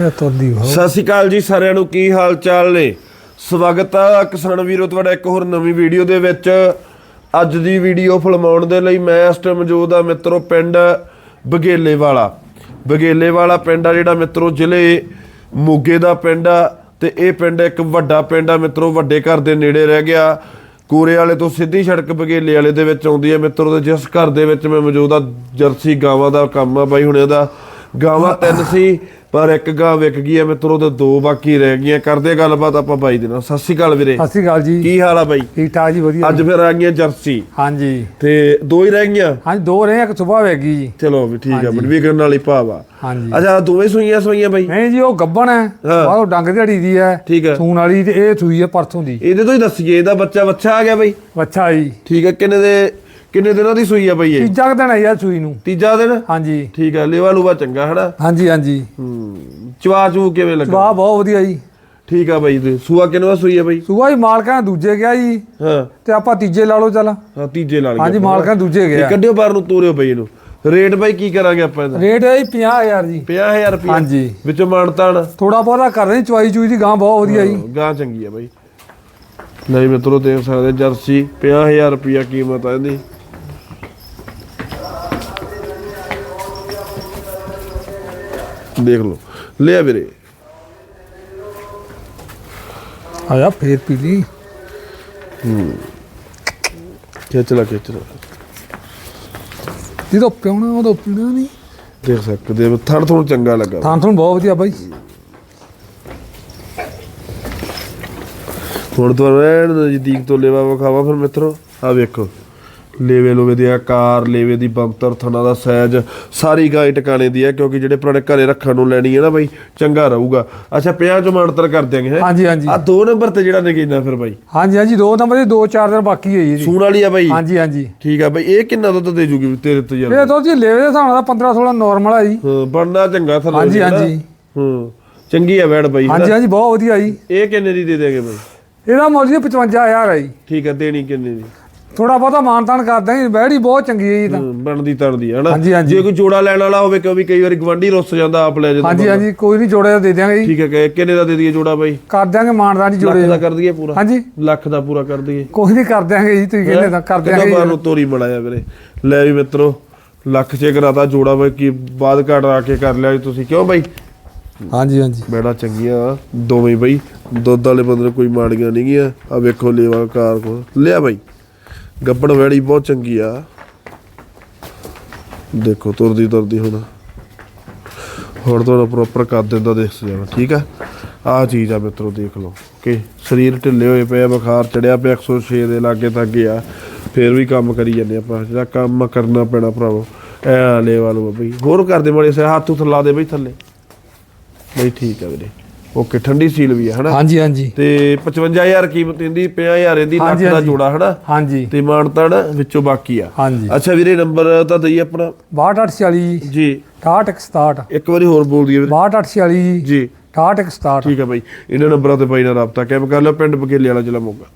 ਇਹ ਤੁਰਦੀ ਹੋ ਸਤਿ ਸ਼੍ਰੀ ਅਕਾਲ ਜੀ ਸਾਰਿਆਂ ਨੂੰ, ਕੀ ਹਾਲ ਚਾਲ ਨੇ? ਸਵਾਗਤ ਆ ਕਿਸਾਨ ਵੀਰੋ, ਤੁਹਾਡਾ ਇੱਕ ਹੋਰ ਨਵੀਂ ਵੀਡੀਓ ਦੇ ਵਿੱਚ। ਅੱਜ ਦੀ ਵੀਡੀਓ ਫਿਲਮਾਉਣ ਦੇ ਲਈ ਮੈਂ ਇਸ ਟਾਈਮ ਮੌਜੂਦ ਆ ਮਿੱਤਰੋ, ਪਿੰਡ ਬਗੇਲੇ ਵਾਲਾ ਬਗੇਲੇ ਵਾਲਾ ਪਿੰਡ ਆ ਜਿਹੜਾ ਮਿੱਤਰੋ, ਜ਼ਿਲ੍ਹੇ ਮੋਗੇ ਦਾ ਪਿੰਡ ਆ ਤੇ ਇਹ ਪਿੰਡ ਇੱਕ ਵੱਡਾ ਪਿੰਡ ਆ ਮਿੱਤਰੋ, ਵੱਡੇ ਘਰ ਦੇ ਨੇੜੇ ਰਹਿ ਗਿਆ। ਕੋਰੇ ਵਾਲੇ ਤੋਂ ਸਿੱਧੀ ਸੜਕ ਬਗੇਲੇ ਵਾਲੇ ਦੇ ਵਿੱਚ ਆਉਂਦੀ ਹੈ ਮਿੱਤਰੋ ਤੇ ਜਿਸ ਘਰ ਦੇ ਵਿੱਚ ਮੈਂ ਮੌਜੂਦ ਆ, ਜਰਸੀ ਗਾਵਾਂ ਦਾ ਕੰਮ ਆ ਬਾਈ ਹੁਣ ਇਹਦਾ ਗਾਵਾਂ ਤਿੰਨ ਸੀ ਪਰ ਇੱਕ ਗਾਂ ਵਿਕ ਗਈ ਹੈ ਮਿੱਤਰੋ ਤੇ ਦੋ ਬਾਕੀ ਰਹਿ ਗਈਆਂ। ਕਰਦੇ ਗੱਲਬਾਤ ਆਪਾਂ ਬਾਈ ਦੇ ਨਾਲ। ਸਤਿ ਸ਼੍ਰੀ ਅਕਾਲ ਵੀਰੇ। ਸਤਿ ਸ਼੍ਰੀ ਅਕਾਲ ਜੀ। ਕੀ ਹਾਲ ਆ ਬਾਈ? ਠੀਕ ਠਾਕ ਜੀ ਵਧੀਆ। ਅੱਜ ਫਿਰ ਆ ਗਈਆਂ ਜਰਸੀ। ਹਾਂਜੀ। ਤੇ ਦੋ ਹੀ ਰਹਿ ਗਈਆਂ? ਹਾਂਜੀ ਦੋ ਰਹੇ ਇੱਕ ਸੁਬਾਹ ਵੇਗੀ ਜੀ। ਚਲੋ ਵੀ ਠੀਕ ਆ ਬੜੀ ਕਰਨ ਵਾਲੀ ਭਾਵਾ ਹਾਂਜੀ। ਅੱਛਾ ਦੋਵੇਂ ਸੂਈਆਂ ਸੂਈਆਂ ਬਾਈ? ਨਹੀਂ ਜੀ ਉਹ ਗੱਬਣ ਹੈ। ਬਾਹਰੋਂ ਡੰਗ ਦਿਹਾੜੀ ਦੀ ਹੈ ਸੂਣ ਵਾਲੀ ਤੇ ਇਹ ਸੂਈ ਹੈ ਪਰਸੋਂ ਦੀ। ਇਹਦੇ ਤੋਂ ਹੀ ਦੱਸੀਏ ਇਹਦਾ ਬੱਚਾ ਬੱਚਾ ਆ ਗਿਆ ਬਾਈ? ਅੱਛਾ ਜੀ। ਠੀਕ ਹੈ ਕਿੰਨੇ ਦੇ ਕਿੰਨੇ ਦਿਨਾਂ ਦੀ ਸੂਈ ਆ ਬਾਈ ਇਹ? ਤੀਜਾ ਕੁ ਦਿਨ ਹੈ ਯਾਰ ਸੂਈ ਨੂੰ। ਤੀਜਾ ਦਿਨ? ਹਾਂਜੀ। ਠੀਕ ਹੈ ਲੇਵਾ ਲੂਵਾ ਚੰਗਾ ਹਨਾ? ਹਾਂਜੀ ਹਾਂਜੀ। ਹੂੰ ਚਵਾ ਚੂ ਕਿਵੇਂ ਲੱਗਾ? ਸੁਬਾਹ ਬਹੁਤ ਵਧੀਆ ਜੀ। ਠੀਕ ਆ ਬਾਈ ਤੇ ਸੂਆ ਕਿੰਨਵਾ ਸੂਈ ਆ ਬਾਈ? ਸੁਬਾਹ ਹੀ ਮਾਲਕਾਂ ਨੇ ਦੂਜੇ ਗਿਆ ਜੀ। ਹਾਂ। ਤੇ ਆਪਾਂ ਤੀਜੇ ਲਾ ਲਓ ਚੱਲ। ਹਾਂ ਤੀਜੇ ਲਾ ਹਾਂਜੀ ਮਾਲਕਾਂ ਦੂਜੇ ਗਿਆ ਕੱਢਿਓ ਬਾਹਰ ਨੂੰ ਤੋਰਿਓ ਬਾਈ ਇਹਨੂੰ। ਰੇਟ ਬਾਈ ਕੀ ਕਰਾਂਗੇ ਆਪਾਂ ਇਹਦਾ? ਰੇਟ ਹੈ ਜੀ 50000 ਜੀ। 50000 ਰੁਪਏ ਹਾਂਜੀ। ਵਿੱਚੋਂ ਮਾਨਤਾਨ। ਥੋੜਾ ਬਹੁਤਾ ਕਰ ਰਹੇ ਚੁਆਈ ਚੂਈ ਦੀ ਗਾਂ ਬਹੁਤ ਵਧੀਆ ਜੀ। ਗਾਂ ਚੰਗੀ ਆ ਬਾਈ। ਨਹੀਂ ਮਿੱਤਰੋ ਦੇਖ ਸਕਦੇ ਜਰਸੀ 50000 ਰੁਪਿਆ ਕੀਮਤ ਆ ਇਹਦੀ। ਦੇਖ ਲਓ। ਲਿਆ ਵੀਰੇ। ਆਇਆ ਫੇਰ ਪੀ ਲਈ। ਖਿੱਚ ਲਾ ਖਿੱਚ ਲਾ। ਜਦੋਂ ਪਿਉਣਾ ਉਦੋਂ ਪੀਣਾ ਨਹੀਂ। ਦੇਖ ਸਕਦੇ ਹੋ ਥਣ ਤੁਹਾਨੂੰ ਚੰਗਾ ਲੱਗਾ। ਥਾਂ ਤੁਹਾਨੂੰ ਬਹੁਤ ਵਧੀਆ ਬਾਈ। ਹੁਣ ਤੋਂ ਰਹਿਣ ਨਜ਼ਦੀਕ ਤੋਂ ਲੇਵਾ ਵਿਖਾਵਾ ਫਿਰ ਮਿੱਤਰੋ। ਆ ਵੇਖੋ। ਲੇਵੇ ਲੋਵੇ ਦੇ ਆਕਾਰ ਲੇਵੇ ਦੀ ਬੰਤਰ ਥਣਾ ਦਾ ਸਾਈਜ਼ ਸਾਰੀ ਗਾਂ ਟਿਕਾਣੇ ਦੀ ਹੈ ਕਿਉਂਕਿ ਜਿਹੜੇ ਪੁਰਾਣੇ ਘਰੇ ਰੱਖਣ ਨੂੰ ਲੈਣੀ ਹੈ ਨਾ ਬਾਈ ਚੰਗਾ ਰਹੂਗਾ। ਅੱਛਾ ਪਿਆ ਚ ਮਾਨਤਰ ਕਰ ਦਿਆਂਗੇ ਹੈ? ਹਾਂਜੀ ਹਾਂਜੀ। ਆ ਦੋ ਨੰਬਰ ਤੇ ਜਿਹੜਾ ਨਗੀਨਾ ਫਿਰ ਬਾਈ। ਹਾਂਜੀ ਹਾਂਜੀ ਦੋ ਨੰਬਰ ਦੇ ਦੋ ਚਾਰ ਦਿਨ ਬਾਕੀ ਹੈ ਜੀ। ਸੂਣ ਵਾਲੀ ਆ ਬਾਈ। ਹਾਂਜੀ ਹਾਂਜੀ। ਠੀਕ ਆ ਬਾਈ ਇਹ ਕਿੰਨਾ ਦੁੱਧ ਦੇ ਜੂਗੀ ਤੇਰੇ ਤੋਂ ਯਾਰ? ਇਹ ਤਾਂ ਜੀ ਲੈਵੇ ਦੇ ਹਿਸਾਬ ਨਾਲ 15 16 ਨਾਰਮਲ ਹੈ ਜੀ। ਹਾਂ ਬਣਨਾ ਚੰਗਾ ਥੱਲੇ ਹਾਂਜੀ। ਹਾਂਜੀ। ਹਾਂ ਚੰਗੀ ਆ ਬੈੜ ਬਾਈ ਹਾਂਜੀ ਹਾਂਜੀ ਬਹੁਤ ਵਧੀਆ ਜੀ। ਇਹ ਕਿੰਨੇ ਦੀ ਦੇ ਦੇਗੇ ਬਾਈ? ਇਹਦਾ ਮੁੱਲ ਜੀ 55000 ਹੈ ਜੀ। ਠੀਕ ਆ ਦੇਣੀ ਕਿੰਨੇ ਦੀ? ਥੋੜਾ ਬਹੁਤਾ ਮਾਨਤਾਨ ਕਰਦੇ ਹਾਂ ਬੈੜੀ ਬਹੁਤ ਚੰਗੀ ਹੈ ਜੀ ਤਾਂ। ਬਣਦੀ ਤਣਦੀ ਹੈ ਹਾਂਜੀ। ਜੇ ਕੋਈ ਜੋੜਾ ਲੈਣ ਵਾਲਾ ਹੋਵੇ ਕਿਉਂਕਿ ਕਈ ਵਾਰੀ ਗਵੰਡੀ ਰੁੱਸ ਜਾਂਦਾ ਆਪ ਲੈ ਜਾਂਦਾ ਹਾਂਜੀ ਹਾਂਜੀ ਕੋਈ ਨਹੀਂ ਜੋੜੇ ਦਾ ਦੇ ਦਿਆਂਗੇ ਜੀ। ਠੀਕ ਹੈ ਕਿ ਕਿੰਨੇ ਦਾ ਦੇ ਦਈਏ ਜੋੜਾ ਬਾਈ? ਕਰ ਦਿਆਂਗੇ ਮਾਨਦਾਨ ਜੀ ਲੱਖ ਜੋੜੇ ਦਾ। ਕਰ ਦਈਏ ਪੂਰਾ? ਹਾਂਜੀ। ਲੱਖ ਦਾ ਪੂਰਾ ਕਰ ਦਈਏ। ਕੋਈ ਨਹੀਂ ਕਰ ਦਿਆਂਗੇ ਜੀ ਤੁਸੀਂ ਕਹਿੰਦੇ ਤਾਂ ਕਰ ਦਿਆਂਗੇ ਬਾਹਰ ਜੀ। ਨੂੰ ਤੋਰੀ ਬਣਾਇਆ ਵੀਰੇ। ਲੈ ਵੀ ਮਿੱਤਰੋ ਲੱਖ ਚੇ ਕਰਾਤਾ ਜੋੜਾ ਬਾਈ ਕੀ ਬਾਅਦ ਘਾਟ ਆ ਕੇ ਕਰ ਲਿਆ ਜੀ ਤੁਸੀਂ। ਕਿਉਂ ਬਾਈ? ਹਾਂਜੀ ਹਾਂਜੀ। ਬੈੜਾ ਚੰਗੀਆਂ ਦੋਵੇਂ ਬਈ। ਦੁੱਧ ਵਾਲੇ ਬੰਦੇ ਨੂੰ ਕੋਈ ਮਾੜੀਆਂ ਨਹੀਂ ਗੀਆਂ ਆ ਵੇਖੋ ਲੇਵਾ ਕਾਰ ਕੋ ਲਿਆ ਬਾਈ। ਗੱਬੜ ਵੈਲੀ ਬਹੁਤ ਚੰਗੀ ਆ। ਦੇਖੋ, ਤੁਰਦੀ ਤੁਰਦੀ ਹੁਣ। ਹੁਣ ਤੁਹਾਨੂੰ ਪ੍ਰੋਪਰ ਕਰ ਦਿੰਦਾ ਦੇਖ ਜਾਣਾ ਠੀਕ ਆ? ਆ ਚੀਜ਼ ਆ ਮਿੱਤਰੋ, ਦੇਖ ਲਓ ਕਿ ਸਰੀਰ ਢਿੱਲੇ ਹੋਏ ਪਏ ਆ, ਬੁਖਾਰ ਚੜਿਆ ਪਿਆ 106 ਦੇ ਲਾਗੇ ਤੱਕ ਆ। ਫੇਰ ਵੀ ਕੰਮ ਕਰੀ ਜਾਂਦੇ ਆਪਾਂ, ਜਿਹੜਾ ਕੰਮ ਕਰਨਾ ਪੈਣਾ ਭਰਾਵੋ। ਐ ਲੈ ਵਾਲੋ ਬਈ। ਹੋਰ ਕਰਦੇ ਮਾੜੇ ਸੇ ਹੱਥ ਉੱਥੇ ਲਾ ਦੇ ਬਈ ਥੱਲੇ। ਬਈ ਠੀਕ ਆ ਵੀਰੇ। ਓਕੇ ਠੰਡੀ ਸੀਲ ਵੀ ਆ ਹਨਾ? ਹਾਂਜੀ ਹਾਂਜੀ। ਤੇ 55000 ਕੀਮਤ ਇਹਦੀ 50000 ਇਹਦੀ ਲੱਖ ਦਾ। ਜੋੜਾ ਹਨਾ? ਹਾਂਜੀ। ਤੇ ਮਾਨਤਨ ਵਿੱਚੋਂ ਬਾਕੀ ਆ। ਹਾਂਜੀ। ਅੱਛਾ ਵੀਰੇ ਨੰਬਰ ਤਾਂ ਦਈ ਆਪਣਾ। 6240 ਜੀ। ਜੀ 6867 ਇੱਕ ਵਾਰੀ ਹੋਰ ਬੋਲ ਦਈਏ ਵੀਰੇ। 6240 ਜੀ। ਜੀ 6867 ਠੀਕ ਆ ਬਾਈ। ਇਹਨਾਂ ਨੰਬਰਾਂ ਤੇ ਬਾਈ ਨਾਲ ਰਾਬਤਾ ਕਾਇਮ ਕਰ ਲਿਓ ਪਿੰਡ ਬਕੇਲੇ ਵਾਲਾ ਜ਼ਿਲ੍ਹਾ ਮੋਗਾ।